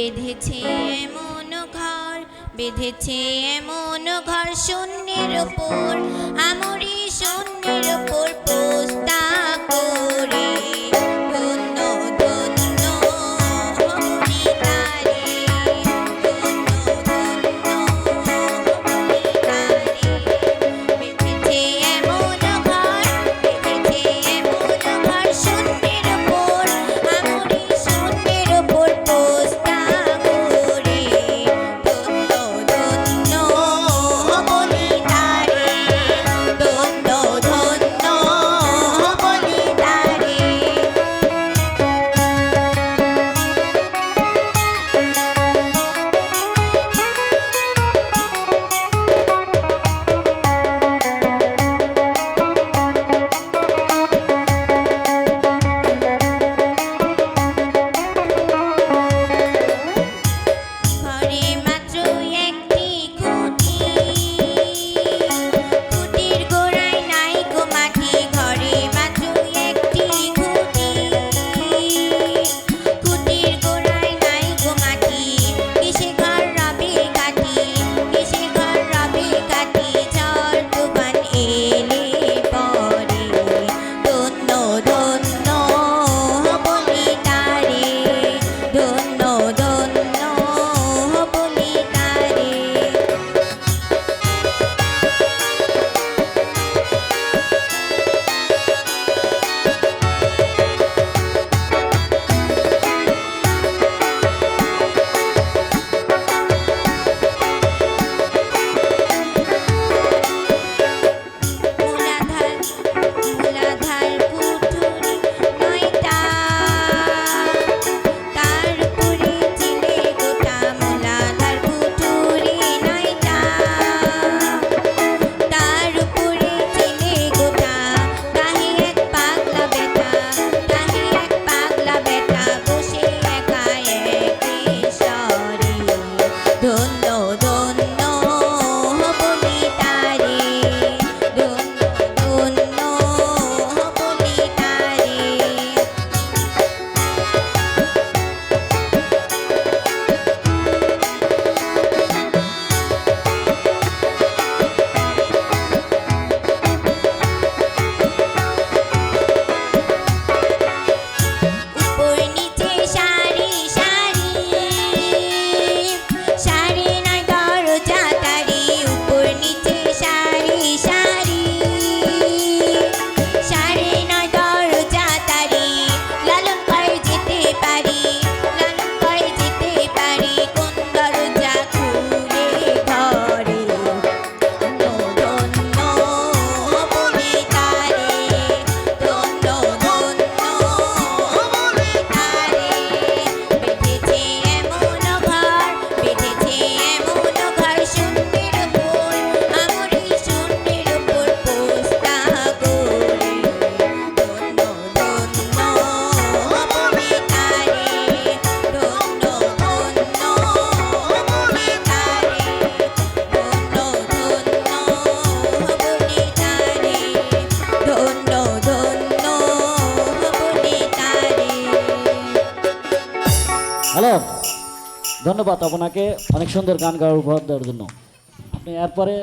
বেঁধেছে এমন ঘর বেঁধেছে এমন ঘর শূন্যের উপর আমরি শূন্যের উপর đơn হ্যালো ধন্যবাদ আপনাকে অনেক সুন্দর গান গাওয়ার উপহার দেওয়ার জন্য। আপনি এরপরে